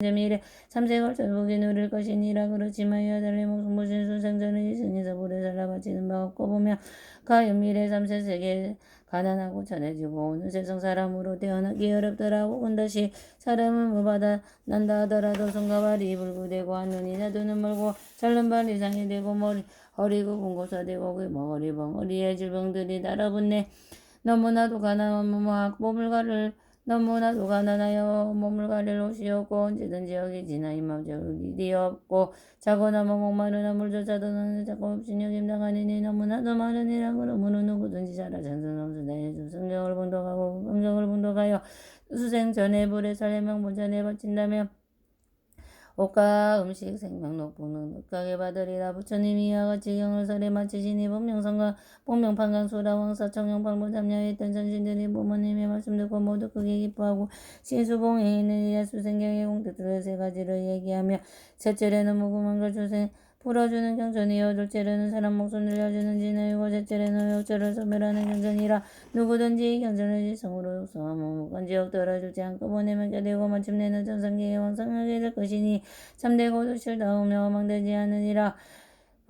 재미래 삼색을 전복이 누릴 것이니라 그렇지만 이와 달리 목숨 보신 수생전은 이승에서 불에 살라 바치는 바 없고 보면 가연 미래 삼세 세계 가난하고 전해지고 오는 세상 사람으로 태어나기 어렵더라 혹은 다시 사람은 뭐 받아 난다 하더라도 손과 발이 불구되고 한 눈이 나도 눈멀고 잘른 발 이상이 되고 머리 허리고 군고사 되고 그 머리 벙어리의 질병들이 달아붙네. 너무나도 가난하고 몸을 가를 너무나 도 가난하여 몸을 가릴 옷이 없고 언제든지 여기 지나 임마저기 일이 없고 자거나 뭐 목마르나 물조차도 너는 자꾸 없이 여김당하니니 너무나도 마르니라 그러므로 누구든지 자라 전선없으 다해주 성경을 분독하고 성경을 분독하여 수생 전에 불에 살려명 본전에 바친다며 옷과 음식 생명 녹복능 늑하게 받으리라 부처님이 이와 같이 경을 설에 마치시니 본명성과 본명판강 수라 왕사 청영방부 참여에 있던 전신들이 부모님의 말씀 듣고 모두 크게 기뻐하고 신수봉에 있는 이야 수생경의 공덕들을 세 가지를 얘기하며 셋째에는 무궁한 걸 주생 풀어주는 경전이요 둘째로는 사람 목숨 늘려주는 진화이고 셋째로는 욕절을 소멸하는 경전이라 누구든지 이 경전을 지성으로 육성하면 무건지 없더라 주지 않고 보내면 껴되고 마침내는 전성기에 왕성하게 될 것이니 참되고 도실 다우며 망되지 않으니라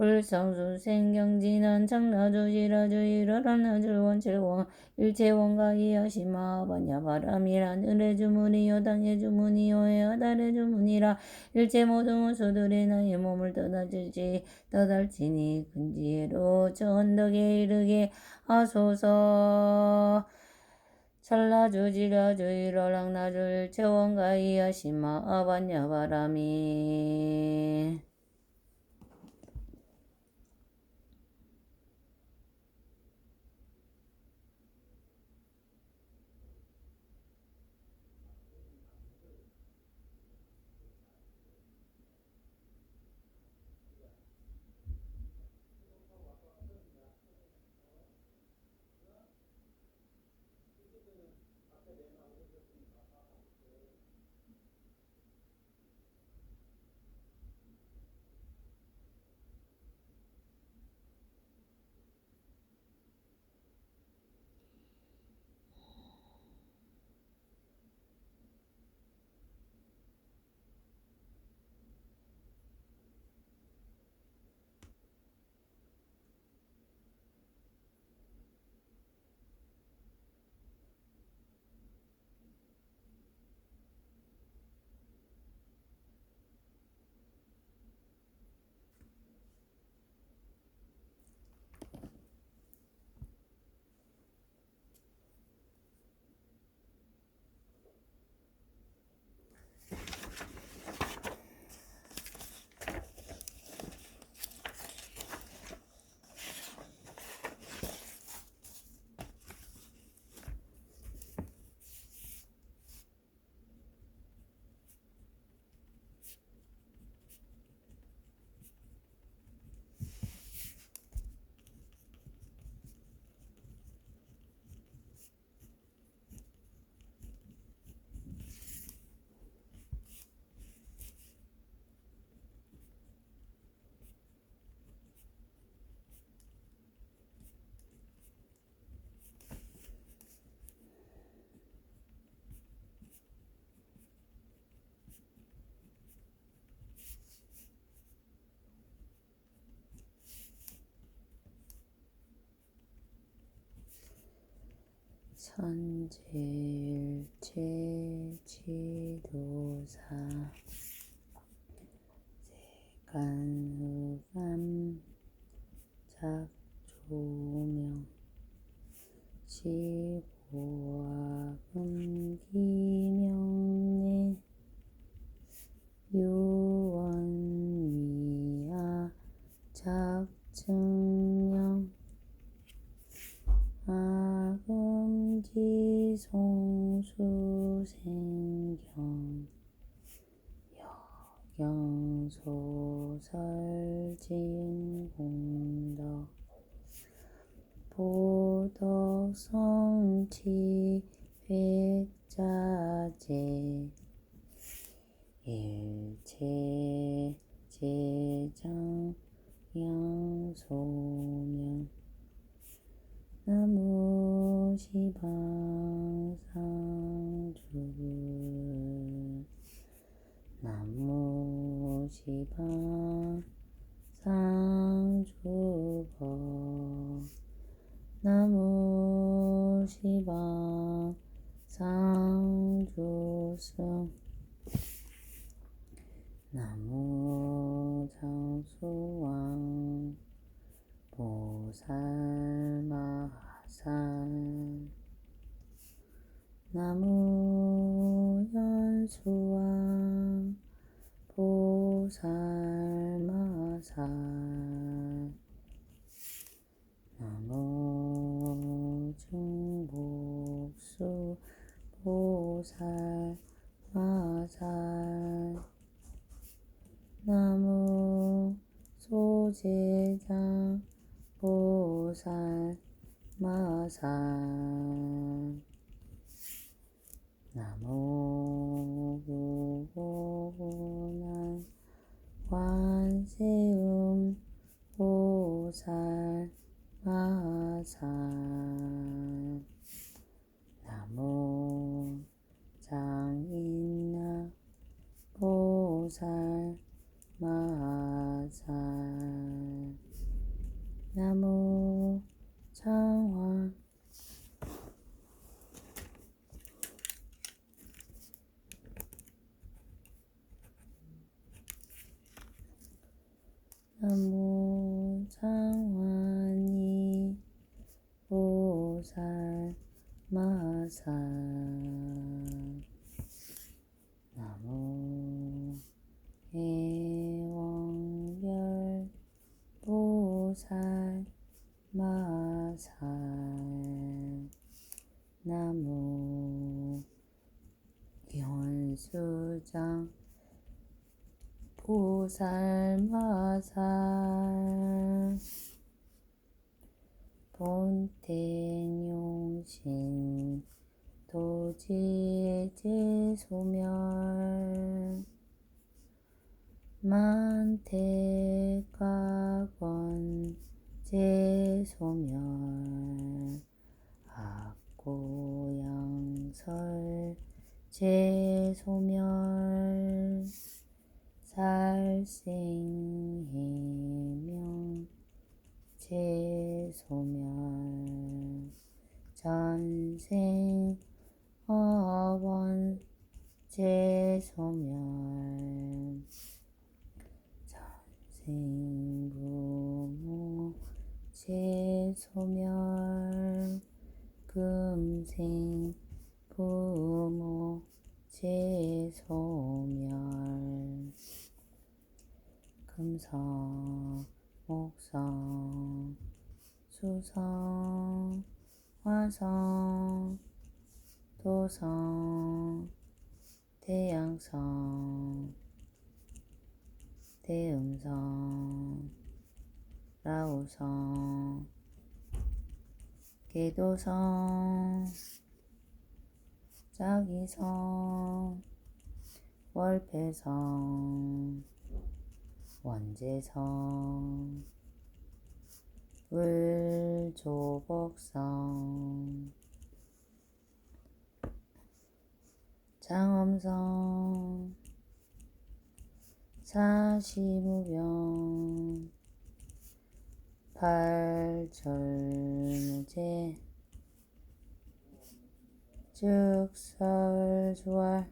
불성수 생경진은 청라주시라주이러람나줄원칠원 일체원가 이하시마 반야 바람이란 을의 주문이요 당의 주문이요 해와 달의 주문이라 일체 모든 원수들이 나의 몸을 떠달지 떠달지니 근지로 저 언덕에 이르게 하소서. 찰나주지라주이러랑나주 일체원가 이하시마 아반야 바람이 선제일체 지도사 세간후감 작조명 지보와 금기명례 유 아금지 송수생경 여경소설진공덕 보덕성치 회자재 일체 제장 양소명 나무 시방상주 나무 시방 소제장 보살 마산. 나무 구고난 관세음 보살 마산. 나무 장인나 보살마산 나무 장화 나무 장환이 보살마산 나무 해왕별 보살마산 나무 현수장 보살마산. 본태용신 도지제 소멸. 만태가권 제소멸. 악고양설 제소멸 살생해명 제소멸. 전생 어원 제소멸. 전생 부모 제소멸 태양성 대음성 라오성 개도성 자기성 월패성 원재성 을조복성 장엄성 사시무병 팔절무제 즉설주알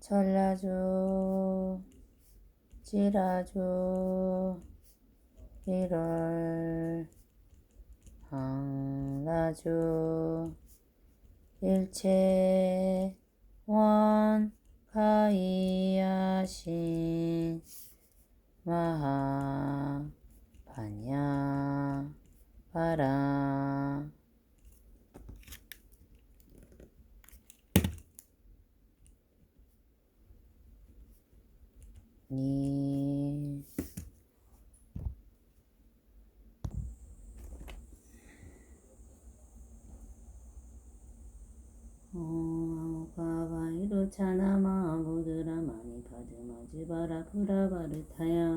전라주 지라주 일월 항라주 일체 원 가이야신 마하 반야 바라. 니 मा मधुरमाणि भज मजबरफुरवरुथया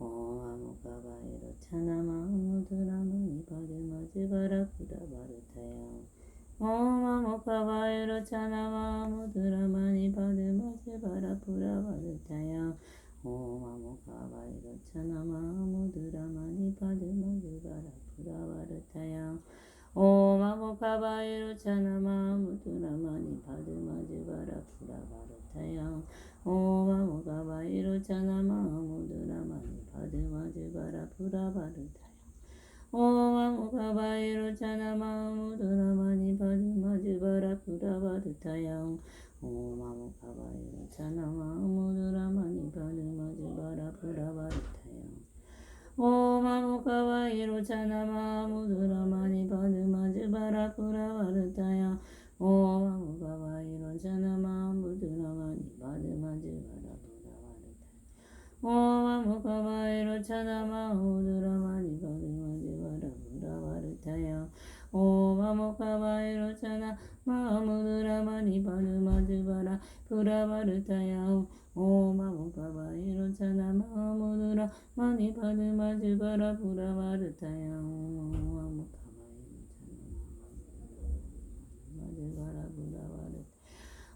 ॐ अमुकवाय रचनमा मधुरमणि भज मजबरफुरवरुथया ॐ अमुकवाय रचनमा मधुरमणि भज मजबरफुरवरुथया ॐ अमुकवाय रचनमा मधुरमणि भज मजबरफुरवरुथया 오아무가바이로 차나마 부드라마니 파드마지바라 프라바르타양. 오마마 마모카바이로 차나마무드라마니 바드마제바라 부라바르타야 오마모카바이로 차나마무드라마니 바드마제바라 부라바르타야 오마모카바이로 차나마무드라마니 바드마제바라 부라바르타야 오마모카바이로 차나마무드라마니 바드마제바라 부라바르타야 오마모카바이로 차나마무드라마니 ムカバエロチャダマオドラマニバデマデバラムラワルタヤオマモカバエロチャダマムドラマニバデマデバラプラワルタヤ。オオモカバエロチャダマムドラマニバデママモカバエロラバルタヤ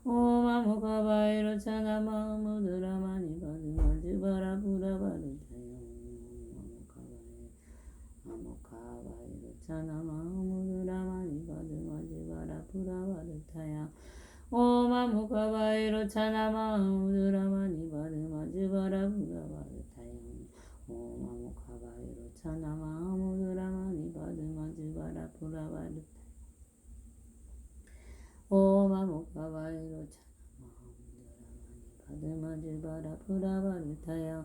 오마모카바이로 차나마 무드라마니 바드마제바라 부라바르타야 오마모카바이로 차나마 무드라마니 바드마제바라 부라바르타야 오마모카바이로 차나마 무드라마니 바드마제바라 부라바르타야 오마모카바이로 차나마 무드라마니 바드마제바라 부라바르타야 오마무가바이로차 바들마질 바라프라바를 타야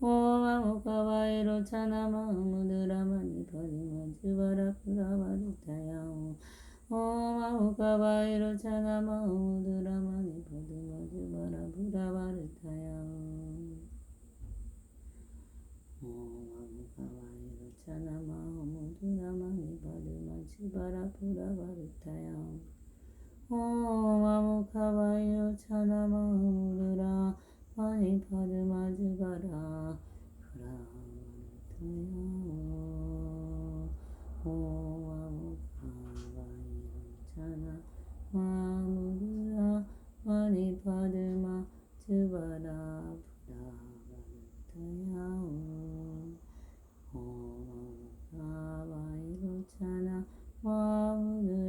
오마무가바이로차나 마무드라마니 바들마질 바라프라바를 타야 오마무가바이로차나 마무드라마니 바들마질 바라프라바를 타야 오마무가바이로차나 마무드라마니 바들마질 바라프라바를 타야 ॐ अमुखवय छनमहुरा मणि फलमजगरा ॐ अमुखवय छन मामुरा मणि फलमा शिवरा फुरावरतया ॐ अमुखवय छन मामुरा